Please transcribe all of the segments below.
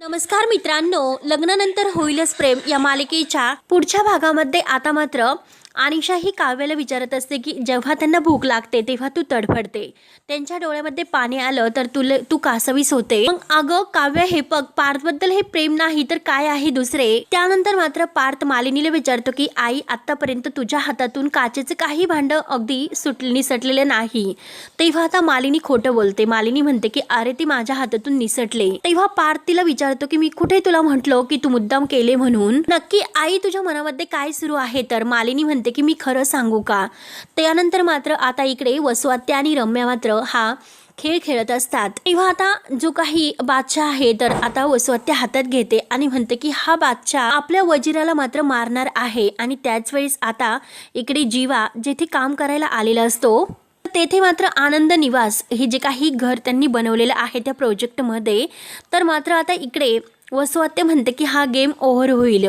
नमस्कार मित्रांनो लग्नानंतर होईलच प्रेम या मालिकेच्या पुढच्या भागामध्ये आता मात्र अनिशा ही काव्याला विचारत असते की जेव्हा त्यांना भूक लागते तेव्हा तू तडफडते. त्यांच्या डोळ्यामध्ये पाणी आलं तर तुला तू कासवीस होते. मग अगं काव्य हे पग पार्थबद्दल हे प्रेम नाही तर काय आहे दुसरे? त्यानंतर मात्र पार्थ मालिनीला विचारतो की आई आतापर्यंत तुझ्या हातातून काचेचं काही भांड अगदी सुटले निसटलेले नाही. तेव्हा आता मालिनी खोटं बोलते. मालिनी म्हणते की अरे ती माझ्या हातातून निसटले. तेव्हा पार्थ तिला विचार विचारतो की मी कुठे तुला म्हटलो की तू मुद्दाम केले म्हणून? नक्की आई तुझ्या मनामध्ये काय सुरू आहे? तर मालिनी म्हणते की मी खरं सांगू का? त्यानंतर मात्र आता इकडे वसुआत्या आणि रम्या मात्र हा खेळ खेळत असतात. तेव्हा आता जो काही बादशाह आहे तर आता वसुहत्या हातात घेते आणि म्हणते की हा बादशाह आपल्या वजिराला मात्र मारणार आहे आणि त्याच वेळेस आता इकडे जीवा जेथे काम करायला आलेला असतो तेथे मात्र आनंद निवास हे जे काही घर त्यांनी बनवलेलं आहे त्या प्रोजेक्टमध्ये. तर मात्र आता इकडे वसुहत्या म्हणते की हा गेम ओव्हर होईल.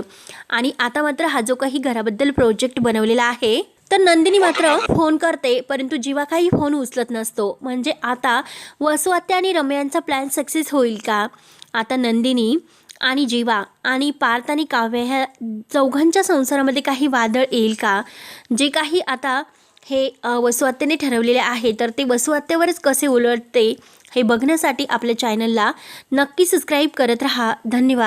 आणि आता मात्र हा जो काही घराबद्दल प्रोजेक्ट बनवलेला आहे तर नंदिनी मात्र फोन करते परंतु जीवा काही फोन उचलत नसतो. म्हणजे आता वसुहत्या आणि रम्यांचा प्लॅन सक्सेस होईल का? आता नंदिनी आणि जीवा आणि पार्थ आणि काव्य ह्या चौघांच्या संसारामध्ये काही वादळ येईल का? जे काही आता हे अ, ठरवलेले आहे. तर ते वसुहत्यावरच कसे उलटते हे बघण्यासाठी आपल्या चॅनलला नक्की सबस्क्राईब करत राहा. धन्यवाद.